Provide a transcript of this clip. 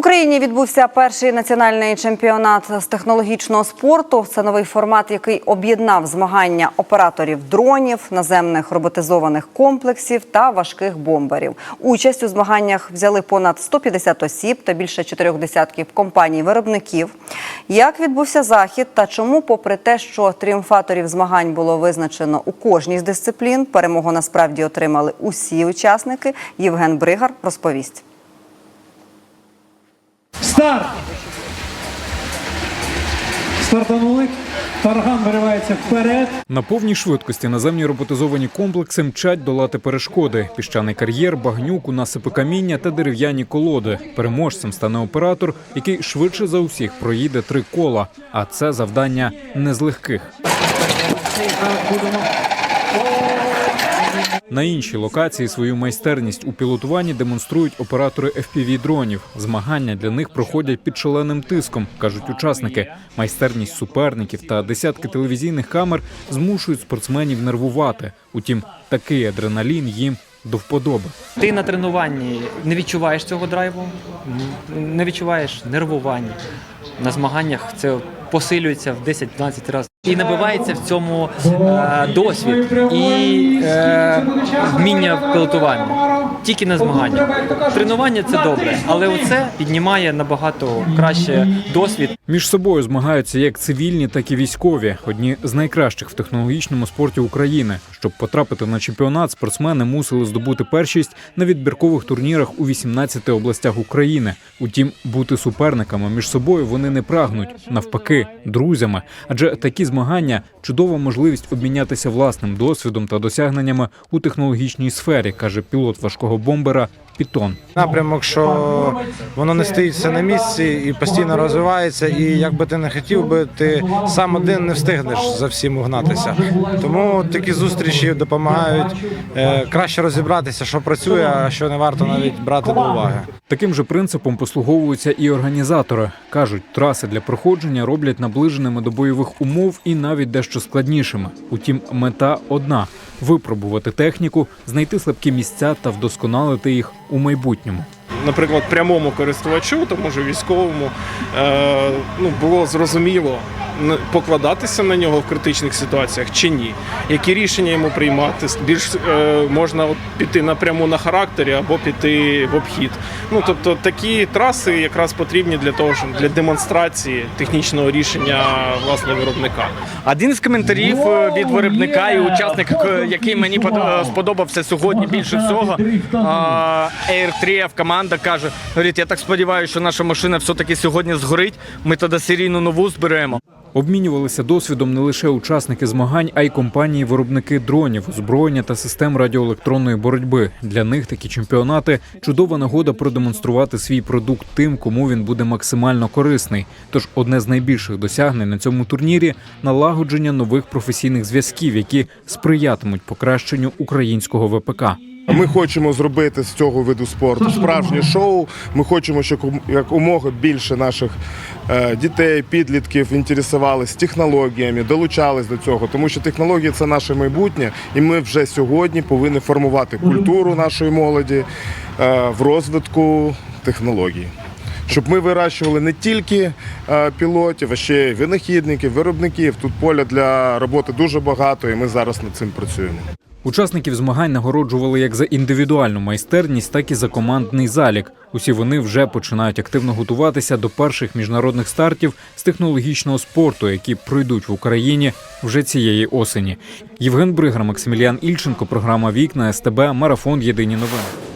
Україні відбувся перший національний чемпіонат з технологічного спорту. Це новий формат, який об'єднав змагання операторів дронів, наземних роботизованих комплексів та важких бомберів. Участь у змаганнях взяли понад 150 осіб та більше чотирьох десятків компаній-виробників. Як відбувся захід та чому, попри те, що тріумфаторів змагань було визначено у кожній з дисциплін, перемогу насправді отримали усі учасники. Євген Бригар розповість. Старт! Стартанули. Тарган виривається вперед. На повній швидкості наземні роботизовані комплекси мчать долати перешкоди: піщаний кар'єр, багнюку, насипи каміння та дерев'яні колоди. Переможцем стане оператор, який швидше за усіх проїде три кола. А це завдання не з легких. На іншій локації свою майстерність у пілотуванні демонструють оператори fpv дронів. Змагання для них проходять під шаленим тиском, кажуть учасники. Майстерність суперників та десятки телевізійних камер змушують спортсменів нервувати. Утім, такий адреналін їм до вподоби. Ти на тренуванні не відчуваєш цього драйву, не відчуваєш нервування. На змаганнях це посилюється в 10-12 разів. І набивається в цьому е, досвід і е, вміння в пілотуванні. Тільки на змаганнях. Тренування це добре, але оце піднімає набагато краще досвід Між собою змагаються як цивільні, так і військові. Одні з найкращих в технологічному спорті України. Щоб потрапити на чемпіонат, спортсмени мусили здобути першість на відбіркових турнірах у 18 областях України. Утім, бути суперниками між собою вони не прагнуть, навпаки, друзями. Адже такі змагання чудова можливість обмінятися власним досвідом та досягненнями у технологічній сфері, каже пілот важкого бомбера Пітон. Напрямок, що воно не стоїть все на місці і постійно розвивається. І як би ти не хотів би, ти сам один не встигнеш за всім угнатися. Тому такі зустрічі допомагають е, краще розібратися, що працює, а що не варто навіть брати до уваги. Таким же принципом послуговуються і організатори. кажуть, траси для проходження роблять наближеними до бойових умов і навіть дещо складнішими. Утім, мета одна випробувати техніку, знайти слабкі місця та вдосконалити їх у майбутньому. наприклад, прямому користувачу, тому ж військовому, е, ну, було зрозуміло покладатися на нього в критичних ситуаціях чи ні. Які рішення йому приймати? Більш е, можна от піти напряму на характері або піти в обхід. Ну тобто такі траси якраз потрібні для того, щоб для демонстрації технічного рішення власне виробника. Один з коментарів е, від виробника і учасника, який мені е, сподобався сьогодні більше всього. Air 3 команда каже: говорить, я так сподіваюся, що наша машина все-таки сьогодні згорить. Ми тоді серійну нову зберемо. Обмінювалися досвідом не лише учасники змагань, а й компанії-виробники дронів, озброєння та систем радіоелектронної боротьби. Для них такі чемпіонати чудова нагода продемонструвати свій продукт тим, кому він буде максимально корисний. Тож одне з найбільших досягнень на цьому турнірі налагодження нових професійних зв'язків, які сприятимуть покращенню українського ВПК. Ми хочемо зробити з цього виду спорту справжнє шоу. Ми хочемо, щоб як умога більше наших е, дітей, підлітків інтересувалися технологіями, долучались до цього, тому що технології це наше майбутнє, і ми вже сьогодні повинні формувати культуру нашої молоді е, в розвитку технологій. Щоб ми вирощували не тільки е, пілотів, а ще й винахідників, виробників. Тут поля для роботи дуже багато, і ми зараз над цим працюємо. Учасників змагань нагороджували як за індивідуальну майстерність, так і за командний залік. Усі вони вже починають активно готуватися до перших міжнародних стартів з технологічного спорту, які пройдуть в Україні вже цієї осені. Євген Бригар, Максиміліан Ільченко, програма Вікна СТБ, марафон Єдині новини.